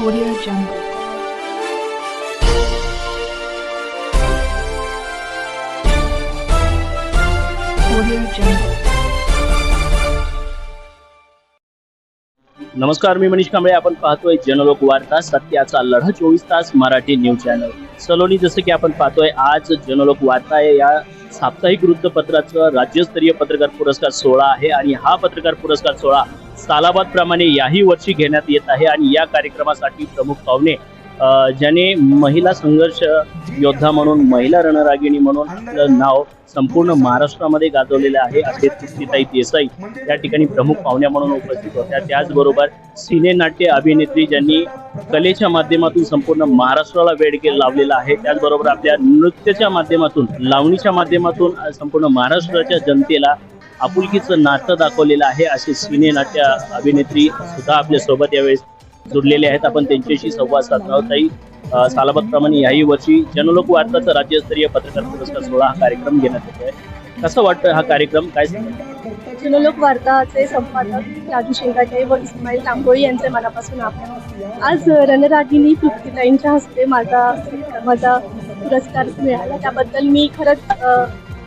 Audio Jungle. नमस्कार, मी मनीष कांबळे. आपण पाहतोय जनलोक वार्ता सत्याचा लढा चोवीस तास मराठी न्यूज़ चॅनल. सलोनी, जसं की आपण पाहतोय, आज जनलोक वार्ता या साप्ताहिक वृत्तपत्राचा राज्यस्तरीय पत्रकार पुरस्कार सोहळा आहे आणि हा पत्रकार पुरस्कार सोहळा सालाबाद प्रमाणे याही वर्षी घेण्यात येत आहे आणि या कार्यक्रमासाठी प्रमुख पाहुणे ज्याने महिला संघर्ष योद्धा म्हणून महिला रणरागिणी म्हणून आपलं नाव संपूर्ण महाराष्ट्रामध्ये गाजवलेलं आहे. असे तृप्तीताई देसाई या ठिकाणी प्रमुख पाहुण्या म्हणून उपस्थित होत्या. त्याचबरोबर सिनेनाट्य अभिनेत्री ज्यांनी कलेच्या माध्यमातून संपूर्ण महाराष्ट्राला वेड लावलेला आहे. त्याचबरोबर आपल्या नृत्याच्या माध्यमातून लावणीच्या माध्यमातून संपूर्ण महाराष्ट्राच्या जनतेला आपुलकीचं नातं दाखवलेलं आहे. असे सिनेनाट्य अभिनेत्री सुद्धा आपल्यासोबत यावेळेस जुडलेले आहेत. आपण त्यांच्याशी संवाद साधणार आहोत. ताई सालाबादप्रमाणे याही वर्षी जनलोक वार्ताचा राज्यस्तरीय पत्रकार पुरस्कार सोहळा हा कार्यक्रम घेण्यात येतो आहे कसं वाटतं हा कार्यक्रम? काय जनलोक वार्ताचे संपादक राजू शेंगाटे व इस्माईल तांबोळी यांचे मनापासून आभार. आज रणरागिनी तृप्तीताईंच्या हस्ते माझा माझा पुरस्कार मिळाला. त्याबद्दल मी खरंच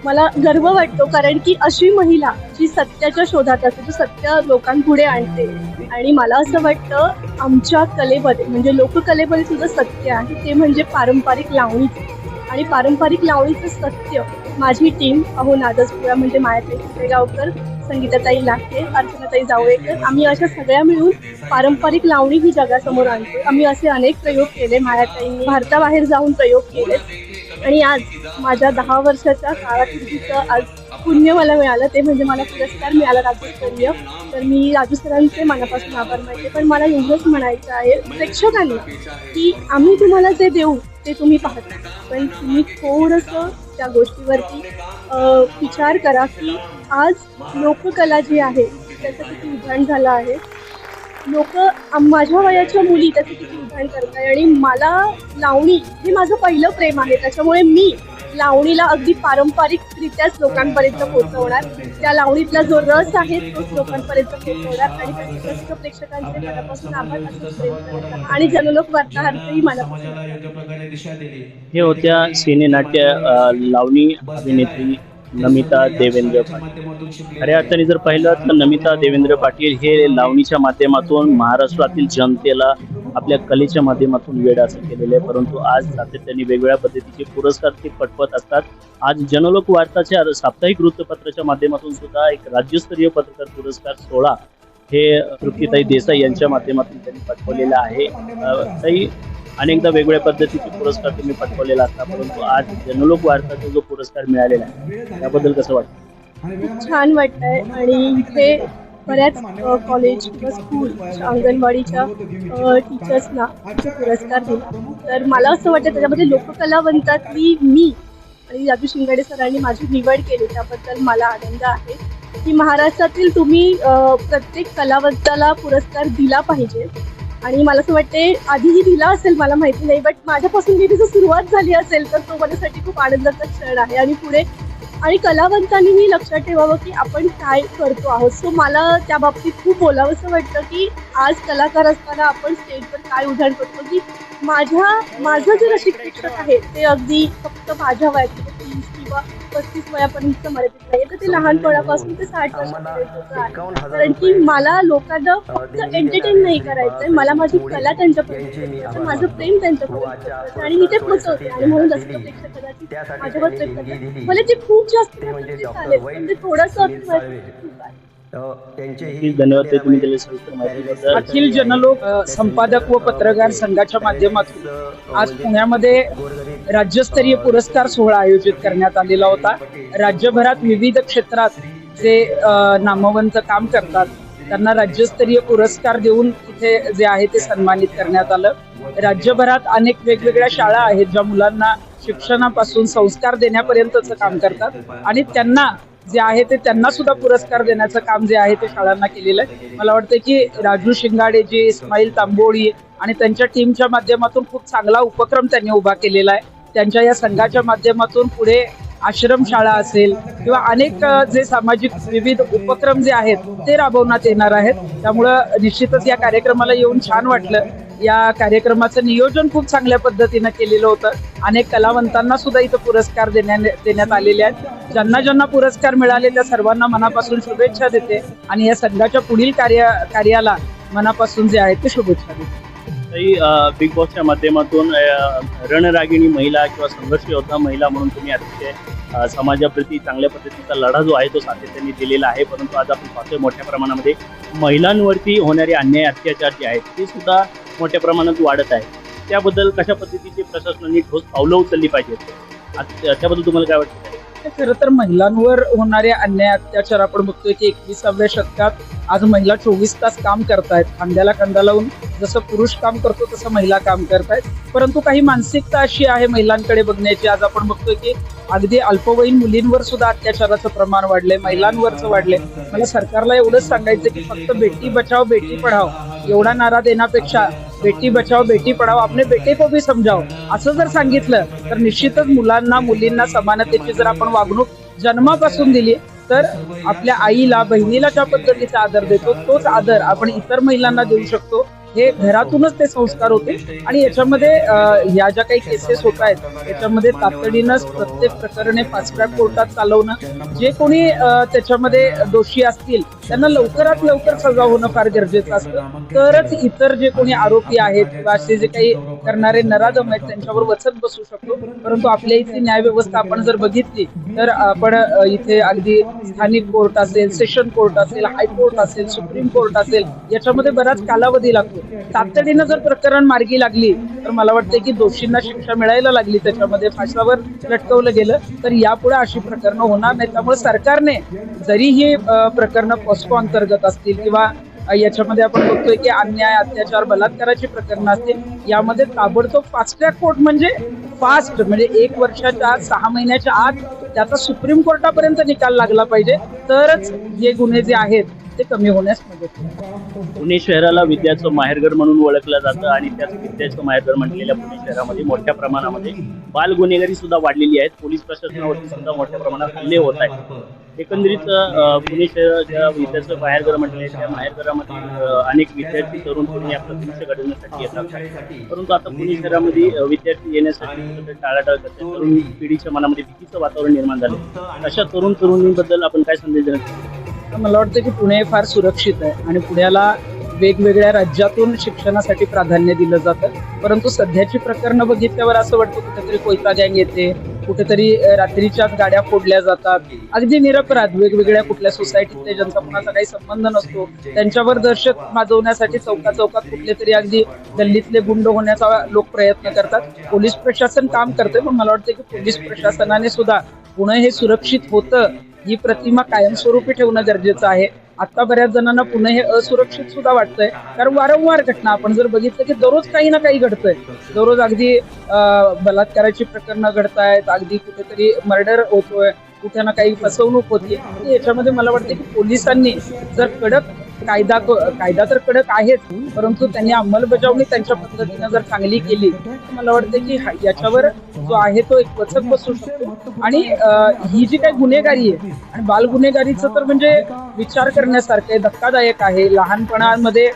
मला गर्व वाटतो कारण की अशी महिला जी सत्याच्या शोधात असते ती सत्य लोकांपुढे आणते. आणि मला असं वाटतं आमच्या कलेमध्ये म्हणजे लोककलेमध्ये सुद्धा सत्य आहे ते म्हणजे पारंपरिक लावणीचं आणि पारंपरिक लावणीचं सत्य माझी टीम अहो नादसपुरा म्हणजे मायाताई गावकर संगीताताई लागते अर्चनाताई जावळेकर आम्ही अशा सगळ्या मिळून पारंपरिक लावणी ही जगासमोर आणतो आम्ही असे अनेक प्रयोग केले मायाताईंनी भारताबाहेर जाऊन प्रयोग केले. आणि आज माझ्या दहा वर्षाच्या काळापूर्वीचं आज पुण्य मला मिळालं ते म्हणजे मला पुरस्कार मिळाला राज्यस्तरीय. तर मी राजू सरांचे मनापासून आभार मानते. पण मला एवढंच म्हणायचं आहे प्रेक्षकांना की आम्ही तुम्हाला जे देऊ ते तुम्ही पाहता. पण तुम्ही थोडंसं त्या गोष्टीवरती विचार करा की आज लोककला जी आहे त्याचं किती उदाहरण झालं आहे. लोक माझ्या वयाच्या मुली त्याचं किती उदाहरण करताय आणि मला लावणी हे माझं पहिलं प्रेम आहे. त्याच्यामुळे मी लावणीला अगदी पारंपरिकरित्याच लोकांपर्यंत पोहोचवणार. त्या लावणीतला जो रस आहे तोच लोकांपर्यंत पोहोचवणार आणि त्यासाठी प्रेक्षकांचे मनापासून आभार प्रेम. आणि जनलोक वार्ताहरही मनापासून हे होत्या सिनेनाट्य लावणी अभिनेत्री नमिता देवेंद्र पाटील. खऱ्या अर्थाने जर पाहिलं तर नमिता देवेंद्र पाटील हे लावणीच्या माध्यमातून महाराष्ट्रातील जनतेला आपल्या कलेच्या माध्यमातून वेळ असं केलेलं आहे. परंतु आज सातत्याने वेगवेगळ्या पद्धतीचे पुरस्कार ते पटवत असतात. आज जनलोक वार्ताच्या साप्ताहिक वृत्तपत्राच्या माध्यमातून सुद्धा एक राज्यस्तरीय पत्रकार पुरस्कार सोहळा हे तृप्तीताई देसाई यांच्या माध्यमातून त्यांनी पटवलेलं आहे. ताई अनेकदा वेगवेगळ्या पद्धतीचे पुरस्कार तुम्ही पटकवलेला असता परंतु आज जनलोक वार्ताचा जो पुरस्कार मिळालेला आहे त्याबद्दल कसं वाटतं? खूप छान वाटतंय. आणि इथे बऱ्याच कॉलेज किंवा स्कूल अंगणवाडीच्या टीचर्सना पुरस्कार दिला. तर मला असं वाटतं त्याच्यामध्ये लोककलावंतातली मी आणि राजू शिंगाडे सरांनी माझी निवड केली त्याबद्दल मला आनंद आहे. की महाराष्ट्रातील तुम्ही प्रत्येक कलावंताला पुरस्कार दिला पाहिजे. आणि मला असं वाटते आधीही दिला असेल मला माहिती नाही बट माझ्यापासून मी तिचं सुरुवात झाली असेल तर तो माझ्यासाठी खूप आनंदाचा क्षण आहे. आणि पुढे आणि कलावंतांनीही लक्षात ठेवावं की आपण काय करतो आहोत. सो मला त्या बाबतीत खूप बोलावंसं वाटतं की आज कलाकार असताना आपण स्टेजवर काय उदाहरण करतो की माझ्या माझं जे रसिक शिक्षक आहे ते अगदी फक्त माझ्या वयाचे म्हणजे किंवा पस्तीस वयापर्यंत मर्यादित नाही तर ते लहानपणापासून ते साठ वर्षापर्यंत कारण की मला लोकांना फक्त एंटरटेन नाही करायचंय. मला माझी कला त्यांच्यापर्यंत माझं प्रेम त्यांच्यापर्यंत आणि मी ते पोहोचवते आणि म्हणून जास्त कदाचित माझ्यावर प्रेम करतात मला ते खूप जास्त चालेल पण ते थोडंसं अखिल जनलोक संपादक व पत्रकार संघाच्या माध्यमातून आज पुण्यामध्ये राज्यस्तरीय पुरस्कार सोहळा आयोजित करण्यात आलेला होता. राज्यभरात विविध क्षेत्रात जे नामवंत काम करतात त्यांना राज्यस्तरीय पुरस्कार देऊन इथे जे आहे ते सन्मानित करण्यात आलं. राज्यभरात अनेक वेगवेगळ्या शाळा आहेत ज्या मुलांना शिक्षणापासून संस्कार देण्यापर्यंतचं काम करतात आणि त्यांना जे आहे ते त्यांना सुद्धा पुरस्कार देण्याचं काम जे आहे ते शाळांना केलेलं आहे. मला वाटतं की राजू शिंगाडे जे इस्माईल तांबोळी आणि त्यांच्या टीमच्या माध्यमातून खूप चांगला उपक्रम त्यांनी उभा केलेला आहे. त्यांच्या या संघाच्या माध्यमातून पुढे आश्रमशाळा असेल किंवा अनेक जे सामाजिक विविध उपक्रम जे आहेत ते राबवण्यात येणार आहेत. त्यामुळं निश्चितच या कार्यक्रमाला येऊन छान वाटलं. या कार्यक्रमाचं नियोजन खूप चांगल्या पद्धतीनं केलेलं होतं. अनेक कलावंतांना सुद्धा इथं पुरस्कार देण्यात देण्यात आलेले आहेत. ज्यांना ज्यांना पुरस्कार मिळाले त्या सर्वांना मनापासून शुभेच्छा देते आणि या संघाच्या पुढील कार्य कार्याला मनापासून जे आहे ते शुभेच्छा देते. बिग बॉसच्या माध्यमातून रणरागिणी महिला किंवा संघर्ष योद्धा महिला म्हणून तुम्ही अतिशय समाजाप्रती चांगल्या पद्धतीचा लढा जो आहे तो सातत्याने दिलेला आहे. परंतु आज आपण पाहतोय मोठ्या प्रमाणामध्ये महिलांवरती होणारे अन्याय अत्याचार जे आहेत ते सुद्धा मोठ्या प्रमाणात वाढत आहे. त्याबद्दल कशा पद्धतीची प्रशासनाने ठोस पावलं उचलली पाहिजेत त्याबद्दल तुम्हाला काय वाटतं? खरं तर महिलांवर होणारे अन्याय अत्याचार आपण बघतोय की एकविसाव्या शतकात आज महिला चोवीस तास काम करतायत. खांद्याला खांदा लावून जसं पुरुष काम करतो तसं महिला काम करतायत. परंतु काही मानसिकता अशी आहे महिलांकडे बघण्याची. आज आपण बघतोय की अगदी अल्पवयीन मुलींवर सुद्धा अत्याचाराचं प्रमाण वाढलंय महिलांवरचं वाढलंय. मला सरकारला एवढंच सांगायचं की फक्त बेटी बचाव बेटी पढाव. एवढा नारा देण्यापेक्षा बेटी बचाव बेटी पढाव आपले बेटे को भी समजाव असं जर सांगितलं तर निश्चितच मुलांना मुलींना समानतेची जर आपण वागणूक जन्मापासून दिली तर आपल्या आईला बहिणीला ज्या पद्धतीचा आदर देतो तोच आदर आपण इतर महिलांना देऊ शकतो. हे घरातूनच ते संस्कार होते. आणि याच्यामध्ये या ज्या काही केसेस होत आहेत याच्यामध्ये तातडीनंच प्रत्येक प्रकरणे फास्ट ट्रॅक कोर्टात चालवणं. जे कोणी त्याच्यामध्ये दोषी असतील त्यांना लवकरात लवकर सजा होणं फार गरजेचं असतं. तरच इतर जे कोणी आरोपी आहेत किंवा असे जे काही करणारे नराधम आहेत त्यांच्यावर वचत बसू शकतो. परंतु आपल्या इथली न्यायव्यवस्था आपण जर बघितली तर आपण इथे अगदी स्थानिक कोर्ट असेल सेशन कोर्ट असेल हायकोर्ट असेल सुप्रीम कोर्ट असेल याच्यामध्ये बराच कालावधी लागतो. तातडीनं जर प्रकरण मार्गी लागली तर मला वाटतं की दोषींना शिक्षा मिळायला लागली त्याच्यामध्ये. फासावर लटकवलं गेलं तर यापुढे अशी प्रकरणं होणार नाही त्यामुळे सरकारने जरी ही प्रकरणं पॉस्को अंतर्गत असतील किंवा याच्यामध्ये आपण बघतोय की अन्याय अत्याचार बलात्काराची प्रकरणं असतील यामध्ये ताबडतोब फास्ट ट्रॅक कोर्ट म्हणजे फास्ट म्हणजे एक वर्षाच्या आत सहा महिन्याच्या आत त्याचा सुप्रीम कोर्टापर्यंत निकाल लागला पाहिजे. तरच हे गुन्हे जे आहेत ते कमी होण्यास मदत होईल. पुणे शहराला विद्याचं माहेरघर म्हणून ओळखलं जातं आणि त्याच विद्याचं माहेरघर म्हटलेल्या पुणे शहरामध्ये मोठ्या प्रमाणामध्ये बाल गुन्हेगारी सुद्धा वाढलेली आहेत. पोलीस प्रशासनावरती सुद्धा मोठ्या प्रमाणात हल्ले होत आहेत. एकंदरीत पुणे पुणे शहराच्या विद्याचं माहेरघर म्हटले त्या माहेरघरामध्ये अनेक विद्यार्थी तरुण तरुणी आपलं भविष्य घडवण्यासाठी येतात. परंतु आता पुणे शहरामध्ये विद्यार्थी येण्यासाठी टाळाटाळ करतात. तरुण पिढीच्या मनामध्ये भीतीचं वातावरण निर्माण झालं अशा तरुण तरुणींबद्दल आपण काय संदेश देणार? मला वाटतं की पुणे फार सुरक्षित आहे आणि पुण्याला वेगवेगळ्या राज्यातून शिक्षणासाठी प्राधान्य दिलं जातं. परंतु सध्याची प्रकरणं बघितल्यावर असं वाटतं कुठेतरी कोयता गँग येते कुठेतरी रात्रीच्या रात्रीच्याच गाड्या फोडल्या जातात. अगदी निरपराध वेगवेगळ्या कुठल्या सोसायटीतले ज्यांचा कुणाचा काही संबंध नसतो त्यांच्यावर दहशत माजवण्यासाठी चौका चौकात कुठले तरी अगदी गल्लीतले गुंड होण्याचा लोक प्रयत्न करतात. पोलीस प्रशासन काम करते पण मला वाटतं की पोलीस प्रशासनाने सुद्धा पुणे हे सुरक्षित होतं ही प्रतिमा कायमस्वरूपी ठेवणं गरजेचं आहे. आता बऱ्याच जणांना पुणे हे असुरक्षित सुद्धा वाटतंय. कारण वारंवार घटना आपण जर बघितलं की दररोज काही ना काही घडतंय. दररोज अगदी बलात्काराची प्रकरणं घडतायत अगदी कुठेतरी मर्डर होतोय कुठे ना काही फसवणूक होती याच्यामध्ये मला वाटतं की पोलिसांनी जर कडक कायदा कायदा तर कडक आहेच परंतु त्यांनी अंमलबजावणी त्यांच्या पद्धतीनं जर चांगली केली तर मला वाटतं की याच्यावर जो आहे तो एक वचक बसू शकतो. आणि ही जी काही गुन्हेगारी आहे आणि बाल गुन्हेगारीचं तर म्हणजे विचार करण्यासारखं आहे धक्कादायक आहे. लहानपणामध्ये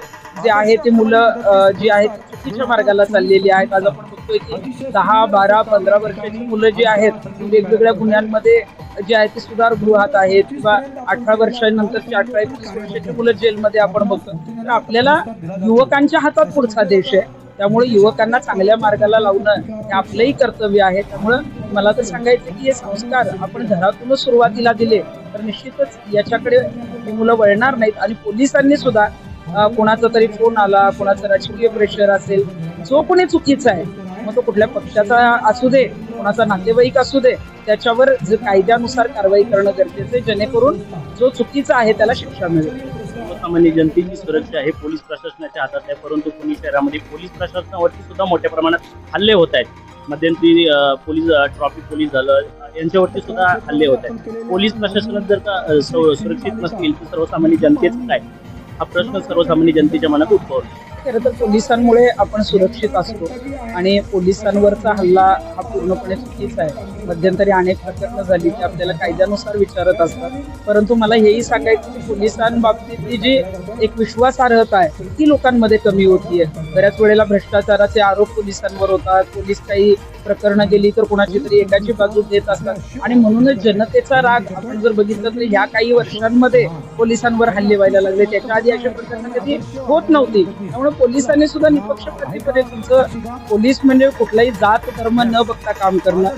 जे आहे ते मुलं जी आहेत चुकीच्या मार्गाला चाललेली आहेत. आज आपण दहा बारा पंधरा वर्षाची मुलं जी आहेत ती वेगवेगळ्या गुन्ह्यांमध्ये जे आहेत ते सुधारगृहात आहेत किंवा अठरा वर्षांनंतरची अठरा एकवीस वर्षाची मुलं जेलमध्ये आपण बघतो. तर आपल्याला युवकांच्या हातात पुढचा देश आहे. त्यामुळे युवकांना चांगल्या मार्गाला लावणं हे आपलंही कर्तव्य आहे. त्यामुळं मला तर सांगायचं की हे संस्कार आपण घरातूनच सुरुवातीला दिले तर निश्चितच याच्याकडे ही मुलं वळणार नाहीत. आणि पोलिसांनी सुद्धा कोणाचा तरी फोन आला कोणाचं राजकीय प्रेशर असेल जो कोणी चुकीचा आहे मग तो कुठल्या पक्षाचा असू दे कोणाचा नातेवाईक असू दे त्याच्यावर जे कायद्यानुसार कारवाई करणं गरजेचं आहे जेणेकरून जो चुकीचा आहे त्याला शिक्षा मिळेल. सर्वसामान्य जनतेची सुरक्षा हे पोलीस प्रशासनाच्या हातात आहे परंतु पुणे शहरामध्ये पोलीस प्रशासनावरती सुद्धा मोठ्या प्रमाणात हल्ले होत आहेत. मध्यंतरी पोलीस ट्रॉफिक पोलीस झालं यांच्यावरती सुद्धा हल्ले होत आहेत. पोलीस प्रशासनात जर का सुरक्षित नसतील तर सर्वसामान्य जनतेचं काय? हा प्रश्न सर्वसामान्य जनतेच्या मनात उद्भवतो. खरं तर पोलिसांमुळे आपण सुरक्षित असतो. आणि पोलिसांवरचा हल्ला हा पूर्णपणे चुकीचा आहे. मध्यंतरी अनेक प्रकरणं झाली की आपल्याला कायद्यानुसार विचारत असतात. परंतु मला हेही सांगायचं की पोलिसांबाबतीतली जी एक विश्वासार्हता आहे ती लोकांमध्ये कमी होतीये. बऱ्याच वेळेला भ्रष्टाचाराचे आरोप पोलिसांवर होतात. पोलीस काही प्रकरणं गेली तर कोणाची तरी एकाची बाजू देत असतात. आणि म्हणूनच जनतेचा राग आपण जर बघितलं तर ह्या काही वर्षांमध्ये पोलिसांवर हल्ले व्हायला लागले. त्याच्या आधी अशा प्रकरणं कधी होत नव्हती. त्यामुळे पोलिसांनी सुद्धा निपक्षपातीपणे तुमचं पोलीस म्हणजे कुठलाही जात धर्म न बघता काम करणं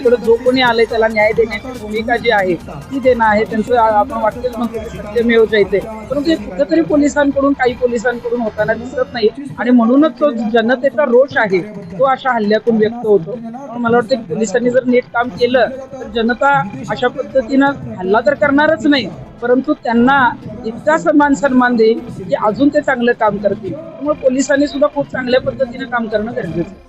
आपल्याकडे जो कोणी आलंय त्याला न्याय देण्याची भूमिका जी आहे ती देणं आहे. त्यांचं आपण वाटतं म्हणतो की सत्यमेव परंतु हे कुठेतरी पोलिसांकडून काही पोलिसांकडून होताना दिसत नाही. आणि म्हणूनच तो जनतेचा रोष आहे तो अशा हल्ल्यातून व्यक्त होतो. मला वाटतं पोलिसांनी जर नीट काम केलं तर जनता अशा पद्धतीनं हल्ला तर करणारच नाही. परंतु त्यांना इतका सन्मान सन्मान देईल की अजून ते चांगलं काम करतील. त्यामुळे पोलिसांनी सुद्धा खूप चांगल्या पद्धतीने काम करणं गरजेचं आहे.